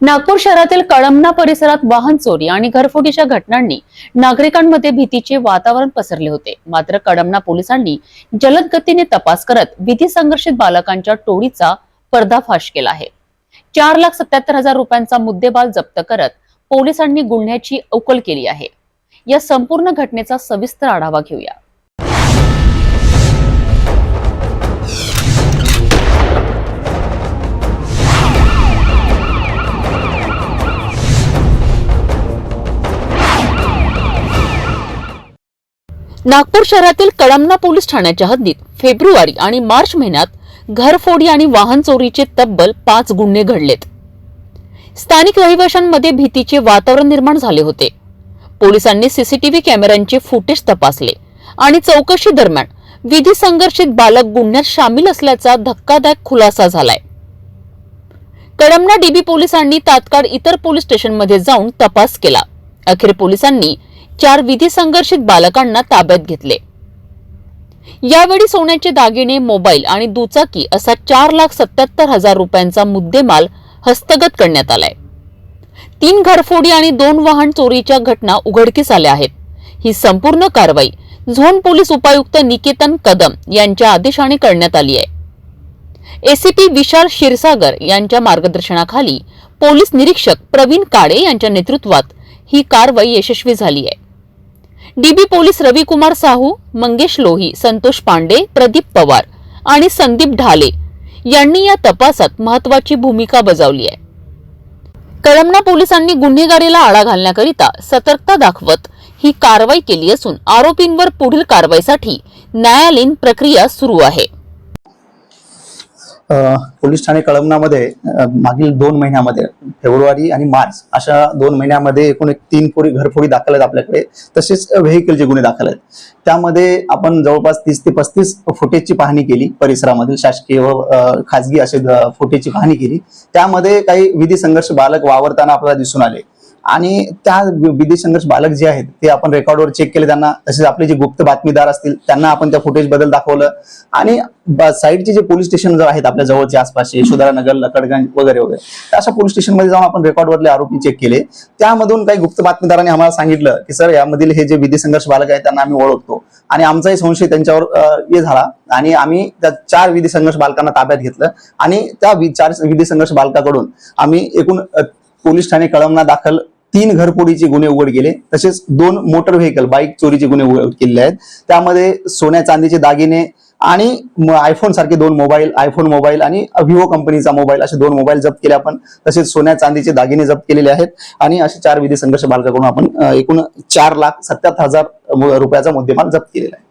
नागपूर शहरातील कळमना परिसरात वाहन चोरी आणि घरफोडीच्या घटनांनी नागरिकांमध्ये भीतीचे वातावरण पसरले होते. मात्र कळमना पोलिसांनी जलद गतीने तपास करत भीती संघर्षित बालकांच्या टोळीचा पर्दाफाश केला आहे. चार लाख सत्याहत्तर हजार रुपयांचा मुद्देबाल जप्त करत पोलिसांनी गुन्ह्याची उकल केली आहे. या संपूर्ण घटनेचा सविस्तर आढावा घेऊया. नागपूर शहरातील कळमना पोलीस ठाण्याच्या हद्दीत फेब्रुवारी आणि मार्च महिन्यात घरफोडी आणि वाहन चोरीचे तब्बल पाच गुन्हे घडलेत. स्थानिक रहिवाशांमध्ये भीतीचे वातावरण निर्माण झाले होते. पोलिसांनी सीसीटीव्ही कॅमेऱ्यांचे फुटेज तपासले आणि चौकशी दरम्यान विधी संघर्षित बालक गुन्ह्यात सामील असल्याचा धक्कादायक खुलासा झालाय. कळमना डीबी पोलिसांनी तात्काळ इतर पोलीस स्टेशनमध्ये जाऊन तपास केला. अखेर पोलिसांनी चार विधी संघर्षित बालकांना ताब्यात घेतले. यावेळी सोन्याचे दागिने मोबाईल आणि दुचाकी असा चार लाख सत्याहत्तर हजार रुपयांचा मुद्देमाल हस्तगत करण्यात आलाय. तीन घरफोडी आणि दोन वाहन चोरीच्या घटना उघडकीस आल्या आहेत. ही संपूर्ण कारवाई झोन पोलीस उपायुक्त निकेतन कदम यांच्या आदेशाने करण्यात आली आहे. एसीपी विशाल क्षीरसागर यांच्या मार्गदर्शनाखाली पोलीस निरीक्षक प्रवीण काळे यांच्या नेतृत्वात ही कारवाई यशस्वी झाली आहे. डीबी पोलीस रविकुमार साहू मंगेश लोही संतोष पांडे प्रदीप पवार आणि संदीप ढाले यांनी या तपासात महत्वाची भूमिका बजावली आहे. कळमना पोलिसांनी गुन्हेगारीला आळा घालण्याकरिता सतर्कता दाखवत ही कारवाई केली असून आरोपींवर पुढील कारवाईसाठी न्यायालयीन प्रक्रिया सुरू आहे. पोलीस ठाणे कळमनामध्ये मागील दोन महिन्यामध्ये फेब्रुवारी आणि मार्च अशा दोन महिन्यामध्ये एकूण एक तीन पोरी घरफोडी दाखल आहेत आपल्याकडे. तसेच व्हेकलचे गुन्हे दाखल आहेत. त्यामध्ये आपण जवळपास तीस ते पस्तीस फुटेजची पाहणी केली परिसरामधील शासकीय व खाजगी असे फुटेजची पाहणी केली. त्यामध्ये काही विधी संघर्ष बालक वावरताना आपल्याला दिसून आले. आणि त्या विधी संघर्ष बालक जे आहेत ते आपण रेकॉर्डवर चेक केले त्यांना. तसेच आपले जे गुप्त बातमीदार असतील त्यांना आपण त्या फुटेजबद्दल दाखवलं. आणि साईडचे जे पोलीस स्टेशन जर आहेत आपल्या जवळचे आसपासचे यशोधरानगर लकडगंज वगैरे वगैरे अशा पोलीस स्टेशनमध्ये जाऊन आपण रेकॉर्डवरले आरोपी चेक केले. त्यामधून काही गुप्त बातमीदारांनी आम्हाला सांगितलं की सर यामधील हे जे विधी संघर्ष बालक आहेत त्यांना आम्ही ओळखतो. आणि आमचाही संशय त्यांच्यावर हे झाला. आणि आम्ही त्या चार विधी संघर्ष बालकांना ताब्यात घेतलं. आणि त्या वि- चार विधी संघर्ष बालकाकडून आम्ही एकूण पोलीस ठाणे कळमना दाखल तीन घरफोडीचे गुन्हे उघड केले. तसेच दोन मोटर व्हेकल बाईक चोरीचे गुन्हे उघड केलेले आहेत. त्यामध्ये सोन्या चांदीचे दागिने आणि आयफोन सारखे दोन मोबाईल आयफोन मोबाईल आणि विवो कंपनीचा मोबाईल असे दोन मोबाईल जप्त केले आपण. तसेच सोन्या चांदीचे दागिने जप्त केलेले आहेत आणि असे चार विधी संघर्ष बालकाकडून आपण एकूण चार लाख सत्याहत्तर हजार रुपयाचा मुद्देमाल जप्त केलेला आहे.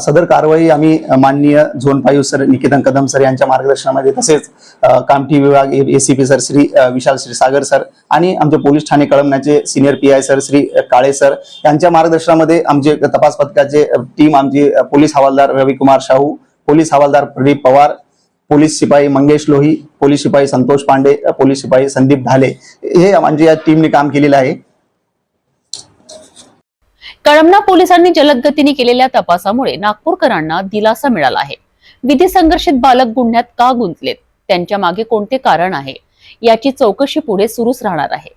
सदर कारवाई आम्ही माननीय झोन पायू सर निकेतन कदम सर यांच्या मार्गदर्शनामध्ये तसेच कामठी विभाग ACP sir Shri Vishal Shri Sagar sir आणि आमचे पोलीस ठाणे कळमण्याचे senior P I sir Shri Kale sir यांच्या मार्गदर्शनामध्ये आमचे तपास पथकाचे टीम आमचे पोलीस हवालदार रविकुमार शाहू पोलीस हवालदार प्रदीप पवार पोलीस शिपाई मंगेश लोही पोलीस शिपाई संतोष पांडे पोलीस शिपाई संदीप ढाले हे म्हणजे या टीमने काम केलेलं आहे. कळमना पोलिसांनी जलद गतीने केलेल्या तपासामुळे नागपूरकरांना दिलासा मिळाला आहे. विधी संघर्षित बालक गुन्ह्यात का गुंतलेत? त्यांच्या मागे कोणते कारण आहे? याची चौकशी पुढे सुरूच राहणार आहे.